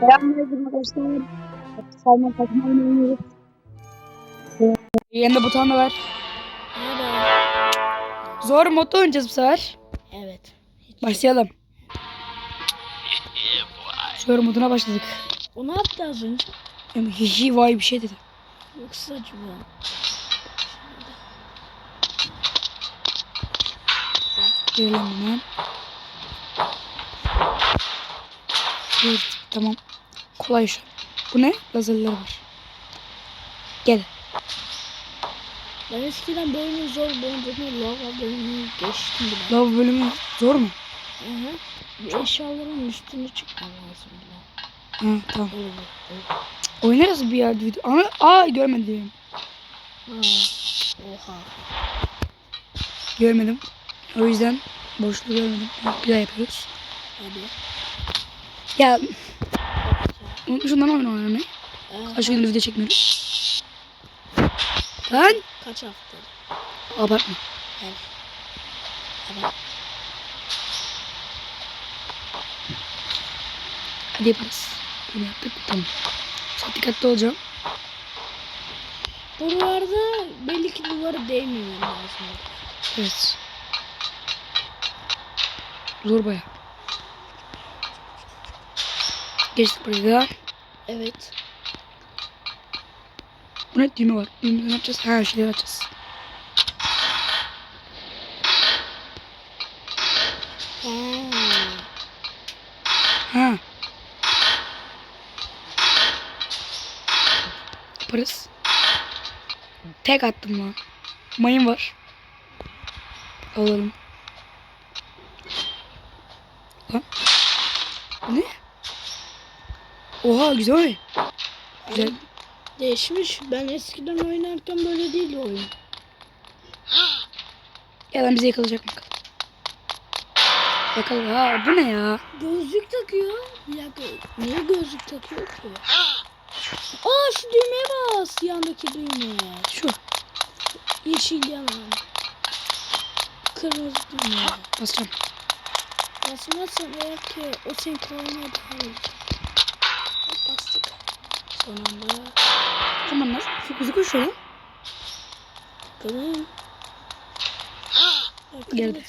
Selamünaleyküm arkadaşlar. Salman takım oynuyoruz. Yanında buton da var. Merhaba. Zor modda oynayacağız bu sefer. Evet. Başlayalım. Zor moduna başladık. O ne yaptı az önce? Yani hihi vay bir şey dedi. Yoksa acaba. Girelim hemen. Bir, tamam. Kolay şu. Bu ne? Lazerler var. Gel. Ben eskiden oyunu zor bulduğunu lava bölümünü geçtim bile. Lav bölümü zor mu? Hı hı. Bu eşyaların üstüne çıkmam lazım bile. Ha tamam. Öyle öyle. Oynarız bir yerde video. Ama aa görmedim. Ha. Oha. Görmedim. O yüzden boşluğu görmedim. Bir daha yapıyoruz. Hadi. Ya unutmuşum lan oyun oynamayı. Ee, Kaç gündür video çekmiyoruz. Lan kaç hafta? abartma. Evet. Evet. Hadi yaparız. Bunu yaptık. Tamam. Çok dikkatli olacağım. Buralarda belli ki duvara lazım. Evet. Zor baya. Geçtik buraya da. Evet. Bu ne düğme var. Düğmeden ne yapacağız? Ha şeyler açacağız. Ha. Ha. Yaparız. Tek attım lan. Mayın var. Alalım. Lan. Ne? Oha güzel. Güzel. Değişmiş. Ben eskiden oynarken böyle değildi oyun. Ya lan bizi yakalayacak mı? Yakala. Ha bu ne ya? Gözlük takıyor. Bir dakika. Niye gözlük takıyor ki? Aa şu düğmeye bas. Yandaki düğmeye. Şu. Yeşil yanan. Kırmızı düğmeye. Basacağım. Basmazsan eğer ki o senin koluna daha Bastık. Son anda. Tamam lan. Çok hızlı koşuyor. Bak, Geldi.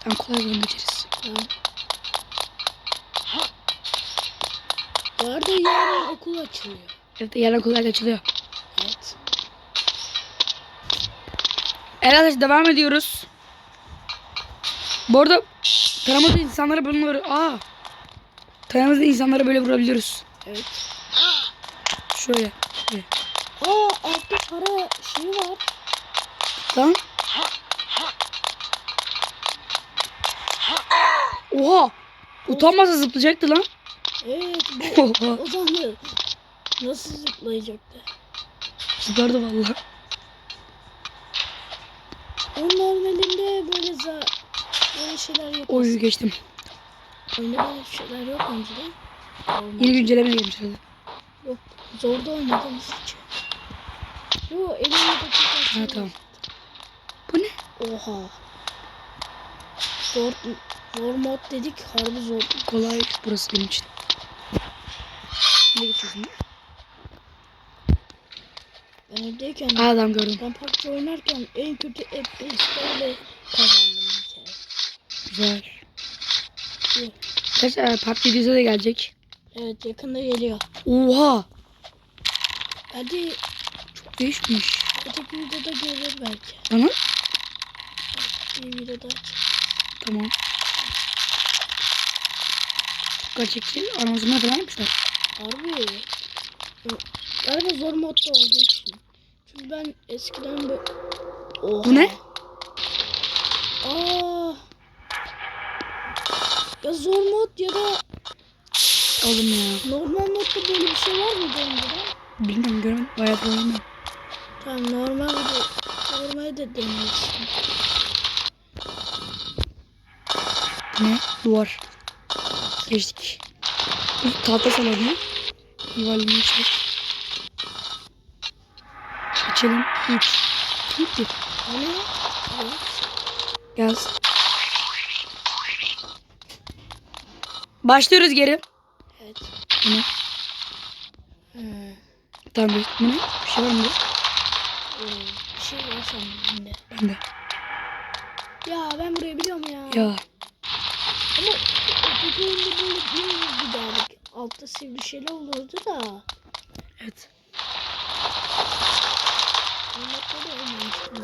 Tamam kolay yolunu geçeriz. Tamam. Bu arada yarın okul açılıyor. Evet yerden kolay açılıyor. Evet. Evet arkadaşlar devam ediyoruz. Bu arada taramada insanlara vur. Aa. Taramada insanlara böyle vurabiliyoruz. Evet. Şöyle. Şöyle. Aa altta para şeyi var. Lan. Oha. Utanmasa zıplayacaktı lan. Evet bu Oha. o zaman nasıl zıplayacaktı? Zıplardı vallahi. Onun normalinde böyle za böyle şeyler yok. Oy geçtim. Oyunda böyle şeyler yok önceden. Yeni güncelleme gelmiş herhalde. Yok zorda oynadığımız için. Yo elimde dakika. Ha tamam. Bu ne? Oha. Zor, zor mod dedik harbi zor. Kolay burası benim için. Ne geçiyorsun? Ben evdeyken adam gördüm. ben PUBG oynarken en kötü FPS'lerle kazandım bir kere. Güzel. Arkadaşlar PUBG videosu da gelecek. Evet yakında geliyor. Oha. Hadi Çok değişmiş. öteki videoda gelir belki. Bana? Bir videoda aç. Tamam. Gerçekçi animasyonlar falan yapmışlar. Harbi. Galiba zor modda olduğu için. Çünkü ben eskiden bu... Oha. Bu ne? Aa. Ya zor mod ya da Oğlum ya. normal modda böyle bir şey var mıydı önceden? Bilmiyorum görmedim. Bayağı da oynamıyorum. Tamam normal de normal de. Bu ne? Duvar. Geçtik. Bir tahta salonu. Yuvarlanıyor işte. Geçelim. 3. 2 1. Hani? Evet. Gaz. Başlıyoruz geri. Evet. Bu ne? Hmm. Tamam bu ne? Bir şey var mı? ee, bir şey var sandım bende. Ben de. Ya ben burayı biliyorum ya. Ya. Ama öteki oyunda böyle bir giderdik. Altta sivri şeyler olurdu da. Evet.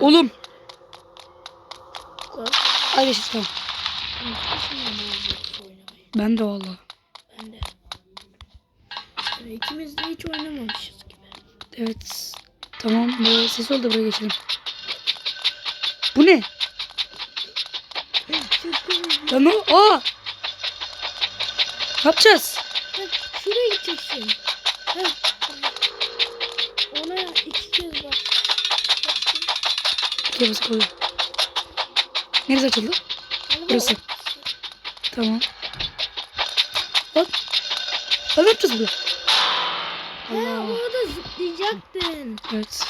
Oğlum. Hadi geçtik tamam. Ben de valla. Ben de. Yani ikimiz de hiç oynamamışız gibi. Evet. Tamam. Böyle ses oldu buraya geçelim. Bu ne? Lan o. Aa. Ne yapacağız? Heh, Şuraya gideceksin. Heh. Ona iki kez bak. İkiye basık oluyor. Neresi açıldı? Burası. Tamam. Bak. Ne yapacağız burada? Ha, Allah. orada zıplayacaktın. Evet.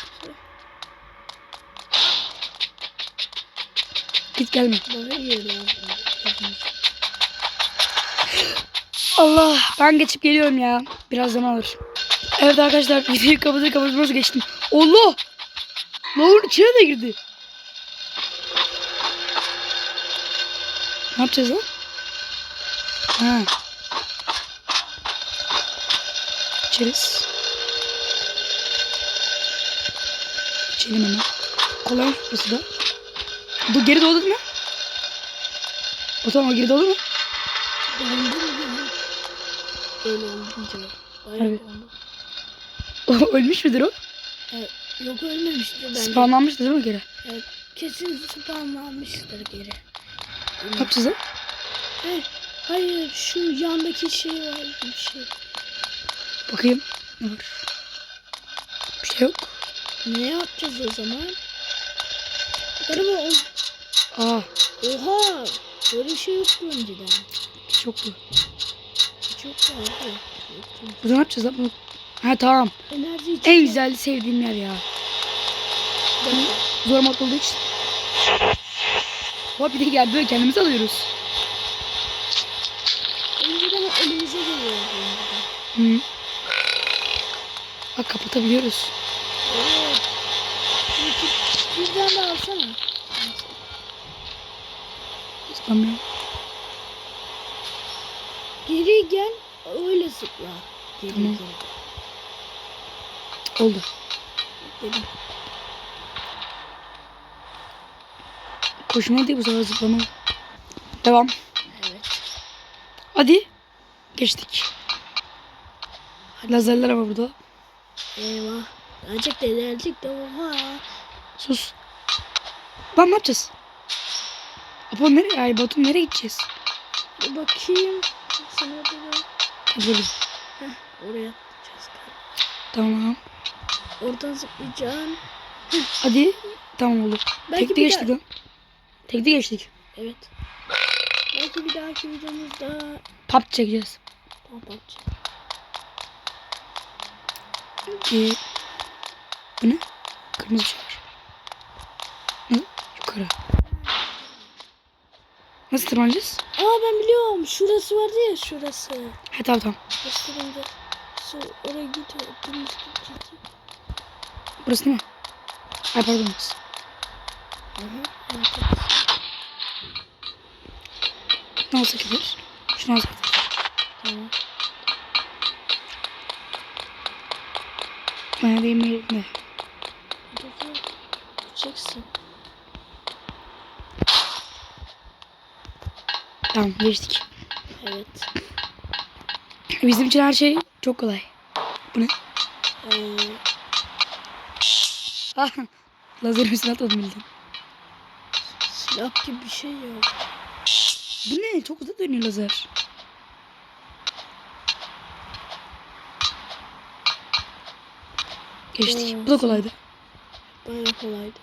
Git gelme. Bana geliyor. Allah ben geçip geliyorum ya. Biraz zaman alır. Evet arkadaşlar videoyu kapatır kapatmaz geçtim. Allah! Lavun içine de girdi. Ne yapacağız lan? Ha. İçeriz. İçelim hemen. Kolay burası da. Bu geri doldu mu? O tamam o geri doldu mu? Öyle. Bayağı Evet. oldu. Ölmüş müdür o? Evet. Yok ölmemiştir bence. Spawnlanmıştı değil mi geri? Evet. Kesin spawnlanmıştır geri. Lan? Hey, hayır şu yandaki şey var bir şey. Bakayım. Ne var? Bir şey yok. Ne yapacağız o zaman? Galiba o... Aa. Oha! Böyle şey yoktu önceden. Hiç yoktu. Çok vardı. Yoktu. Burada ne yapacağız lan? Bunu- Ha tamam. Enerji için. En güzel sevdiğim yer ya. Zor mod olduğu için. Hop bir de geldi böyle kendimizi alıyoruz. Önceden elimize geliyordu. Hı. Bak kapatabiliyoruz. Evet. Birden de alsana. Zıplamıyor. Geri gel. Öyle zıpla. Geri Tamam. gel. Oldu. Dedim. Koşma değil bu sefer zıplama. Devam. Evet. Hadi. Geçtik. Lazerler ama burada. Eyvah. Gerçek de gerçek de oha. Sus. Lan ne yapacağız? Apo nereye? Ay Batu nereye gideceğiz? Bir bakayım. Sana da Böyle. oraya atacağız. Tamam. Oradan zıplayacaksın. Hadi. Tamam oldu. Belki Tekte bir geçtik daha- lan. Tekte geçtik. Evet. Belki bir dahaki videomuzda Pap çekeceğiz. Tamam bakacağız. Ee, bu ne? Kırmızı bir şey var. Ne? Yukarı. Nasıl tırmanacağız? Aa ben biliyorum. Şurası vardı ya şurası. He tamam tamam. Gösterince. Şu oraya git. Dümdüz git. git. Burası değil mi? Ay pardon. burası. Hı hı. Evet, evet. Ne olsa gider. Şunu alsak. Tamam. Neredeyim yerinde. Çeksin. Tamam geçtik. Evet. Bizim için her şey çok kolay. Bu ne? Ee, Ah. Lazer üstüne atladım bildim. silah gibi bir şey yok. Bu ne? Çok hızlı dönüyor lazer. Geçtik. Bu da kolaydı. Bayağı kolaydı.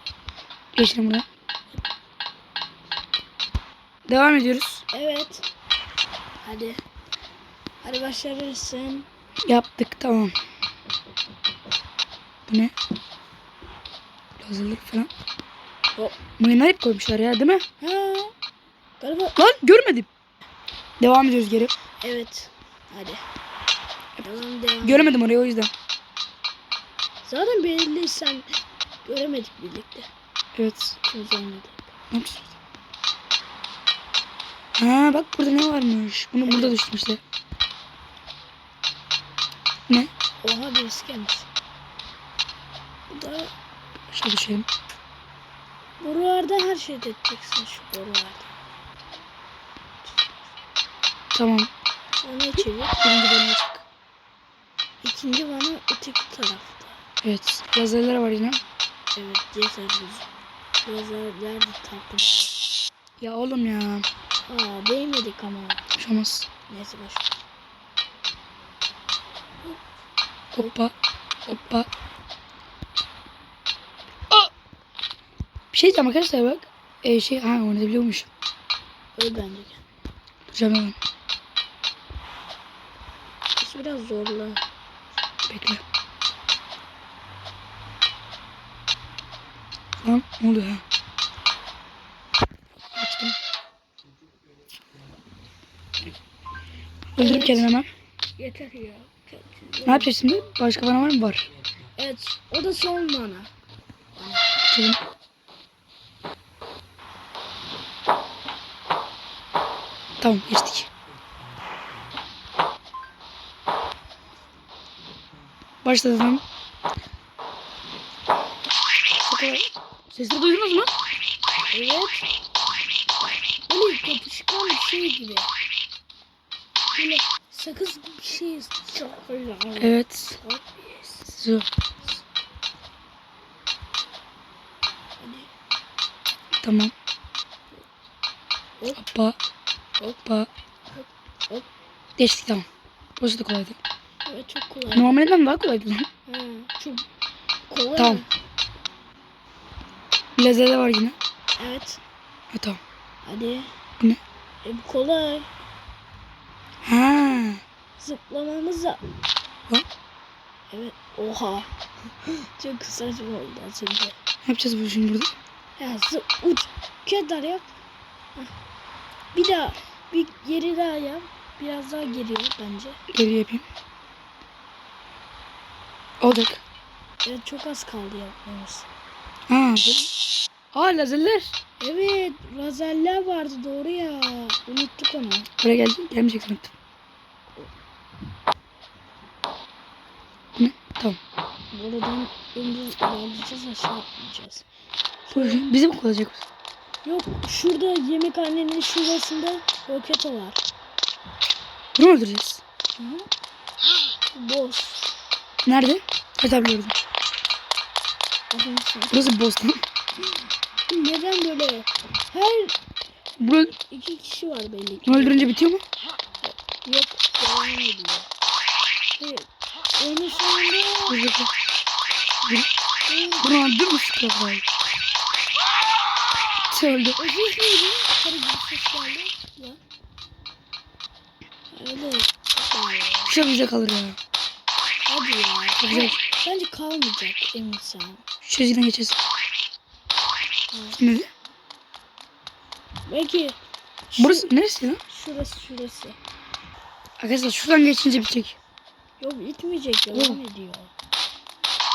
Geçelim buraya. Devam ediyoruz. Evet. Hadi. Hadi başarırsın. Yaptık tamam. Bu ne? Lazerler falan. Hop. Mayınlar hep koymuşlar ya değil mi? Ha. Galiba Lan görmedim. Devam ediyoruz geri. Evet. Hadi. Devam devam. Göremedim orayı o yüzden. Zaten belli sen göremedik birlikte. Evet. Yapacağız? Ha bak burada ne varmış. Bunu burada düştüm işte. Ne? Oha birisi gelmiş. Bu da Aşağı düşelim. borularda her şeyi edeceksin şu borularda. Tamam. Onu çevir. Birinci bölüme çık. İkinci bana öteki tarafta. Evet. Lazerler var yine. Evet buz. Lazerler de takım. Ya oğlum ya. Aa değmedik ama. Bir şey olmaz. Neyse boş. Hoppa. Hoppa. Aa! Bir şey diyeceğim arkadaşlar bak. Ee, şey ha oynayabiliyormuş. Öl bence. Duracağım hemen. Biraz zorla. Bekle. Lan ne oluyor? Açtım. Öldürüp kendimi hemen. Yeter ya. Ne yapacağız şimdi? Başka bana var mı? Var. Evet o da son bana. Açalım. Tamam geçtik. Başladım. Çok kolay. Sesleri duydunuz mu? Evet. Böyle yapışkan bir şey gibi. Böyle sakız gibi bir şey. Evet. Hadi. Tamam. Hop. Hoppa. Hoppa. Hop. Geçtik tamam. Burası da kolaydı. Evet çok kolay. Normalinden daha kolaydı lan. Ha, çok kolay. Tamam. Lazerler var yine. Evet. Ha tamam. Hadi. Bu ne? E, bu kolay. Ha. Zıplamamız da. Ha? Evet. Oha. çok saçma oldu az önce. Ne yapacağız bu şimdi burada? Ya zıp uç. Kadar yap. Bir daha. Bir geri daha yap. Biraz daha geriye bence. Geri yapayım. Olacak. Evet çok az kaldı yapmamız. Ha. Aa lazerler. Evet. Lazeller vardı doğru ya. Unuttuk onu. Buraya geldi. Gelmeyecek sanırım. Bu ne? Tamam. Buradan dümdüz ilerleyeceğiz aşağı atlayacağız. Bu bizi mi kullanacak? Yok şurada yemekhanenin şurasında roket var. Bunu öldüreceğiz? Hı hı. Boss. Nerede? Ha tamam gördüm. Bakın Burası boss lan. Neden böyle? Her Bunu iki kişi var belli ki. öldürünce bitiyor mu? Yok devam ediyor. Evet. Oyunun sonunda Dur bekle. oyun- Bunu öldürmüş kafayı. Öldü. o ses neydi? Sarı bir ses geldi. Ya. Bir şey bize kalır ya. Hadi ya. Güzel. Bence kalmayacak emin sen. Şu yüzden geçeceğiz. Ne? Belki şu- Burası neresi lan? şurası şurası. Arkadaşlar şuradan geçince bitecek. Yok bitmeyecek devam Oğlum. ediyor.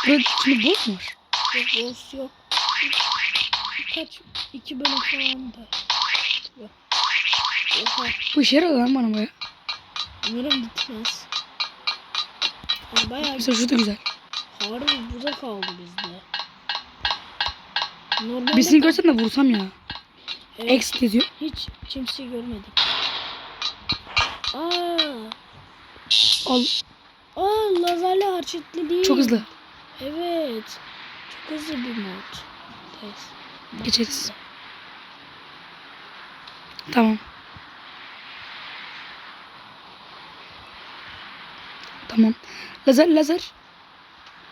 Burada şimdi boss mu var? Yok boss yok. Kaç iki bölüm falan da. Yok. Oha. Bu işe yaradı lan bana baya. Umarım bitmez. Yani bayağı Mesela şu da güzel. harbi burada kaldı bizde. Normalde Birisini görsem de vursam ya. Evet, X yazıyor. hiç kimseyi görmedik. Aa, Al. aa lazerli harçetli değil. Çok hızlı. Evet. Çok hızlı bir mod. Test. Geçeriz. Tamam. Tamam. Lazer lazer.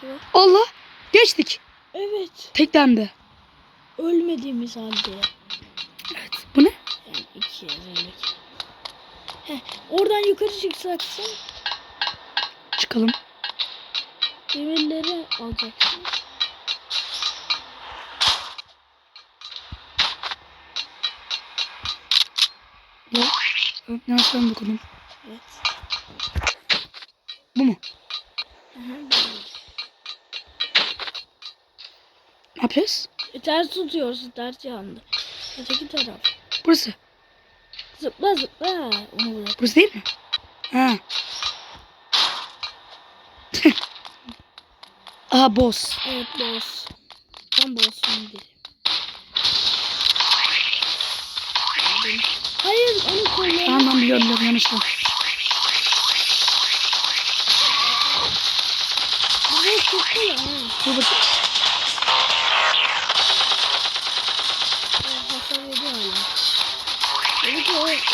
Evet. Allah. Geçtik. Evet. Teklemde. Ölmediğimiz halde. Evet. Bu ne? Yani iki yazarlık. Heh, oradan yukarı çıkacaksın. Çıkalım. Demirleri alacaksın. Bu. Ne yapsam dokundum. Evet. Bu mu? Aha, böyle. Ne yapacağız? E, ters tutuyorsun ters yandı. Öteki taraf. Burası. Zıpla zıpla. Onu bırak. Burası değil mi? Ha. Aha boss. Evet boss. Ben boss'um değilim. Hayır onu koyuyorum. Tamam ben biliyorum biliyorum yanlışlıkla. Bu boss çok kolay. ha. Dur bakayım.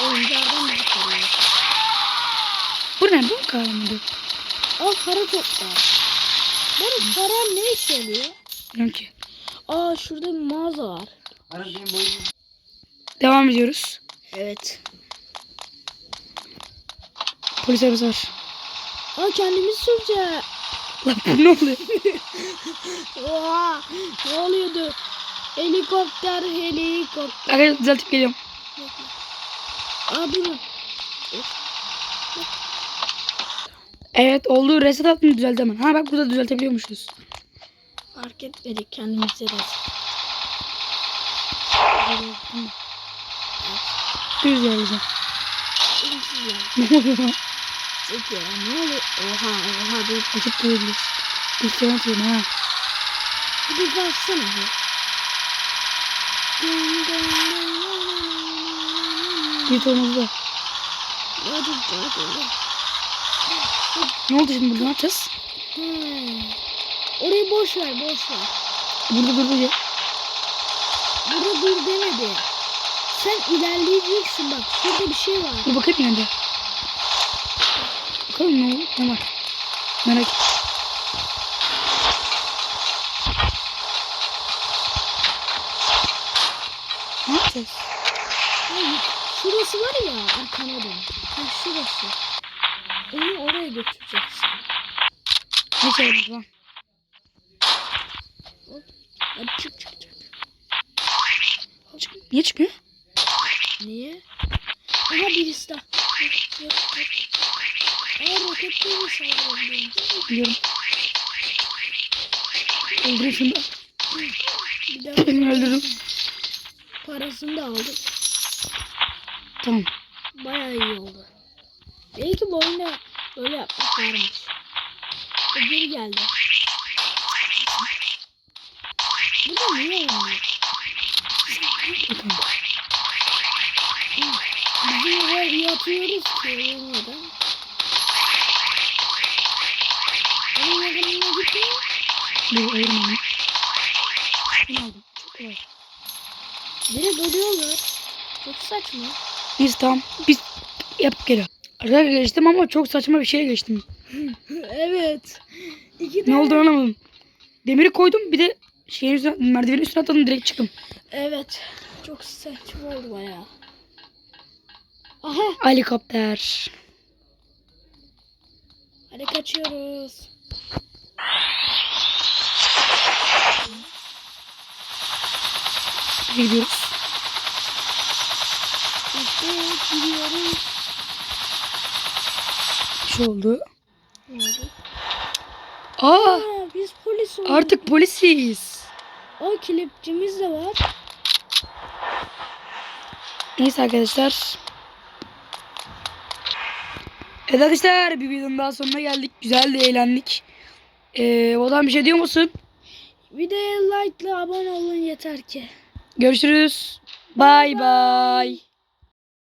Ki o oyuncağından bizi koruyor. Bu ne? Bu mu kahramanı? Al para topla. Benim param ne işe yarıyor? Bilmiyorum ki. Aa şurada bir mağaza var. Devam ediyoruz. Evet. Polis arabası var. Aa kendimiz süreceğiz. Lan bu ne oluyor? Oha ne oluyordu? Helikopter helikopter. Arkadaşlar düzeltip geliyorum. Durun. Evet oldu. Reset attım düzeldi hemen. Ha bak burada düzeltebiliyormuşuz. Fark etmedik kendimize de. Düz yerleyeceğim. Ne oluyor lan? Ya ne oluyor? Oha oha dur. Açıp koyabiliriz. İlk kere atıyorum ha. Bir de baksana bir. Dın dın dın Hadi hadi. Ne oldu şimdi burada ne yapacağız? Hmm. Orayı boş ver boş ver. Burada durdu ya. Burada dur demedi. Sen ilerleyeceksin bak. Şurada bir şey var. Dur bakayım yine de. Bakalım ne? Ne var? Merak et. Ne yapacağız? Şurası var ya arkana dön. Ha şurası. Onu oraya götüreceksin. Çevirdik lan? Hadi çık çık çık. Çık- Niye çıkmıyor? Niye? Aha birisi daha. Yok, yok, yok. Aa roketleri saldırabilirim. Biliyorum. Öldürün şunu. Bir daha Elimi öldürdüm. parasını da aldık. Tamam. Bayağı iyi oldu. Belki bu oyunda böyle yapmak varmış. O geri geldi. Bu da niye olmuyor? Bizim eve yatıyoruz ki uyumadan. Onun yanına gitmiyor. Dur ayırma onu. Şunu aldım. Çok kolay. Direkt ölüyorlar. Çok saçma. Neyse tamam. Biz yapıp geliyorum. Arkadaşlar geçtim ama çok saçma bir şeye geçtim. evet. İki Ne tane- oldu anlamadım. Demiri koydum bir de şeyin üstüne, merdivenin üstüne atladım direkt çıktım. Evet. Çok saçma oldu bayağı. Aha. Helikopter. Hadi kaçıyoruz. Gidiyoruz. İşte gidiyoruz. Bir şey oldu. Ne oldu? Aa Aa, biz polis olduk. artık polisiz. O kelepçemiz de var. Neyse arkadaşlar. Evet arkadaşlar bir videonun daha sonuna geldik. Güzeldi eğlendik. Ee, o zaman bir şey diyor musun? Videoya like ile abone olun yeter ki. Görüşürüz. Bay bay.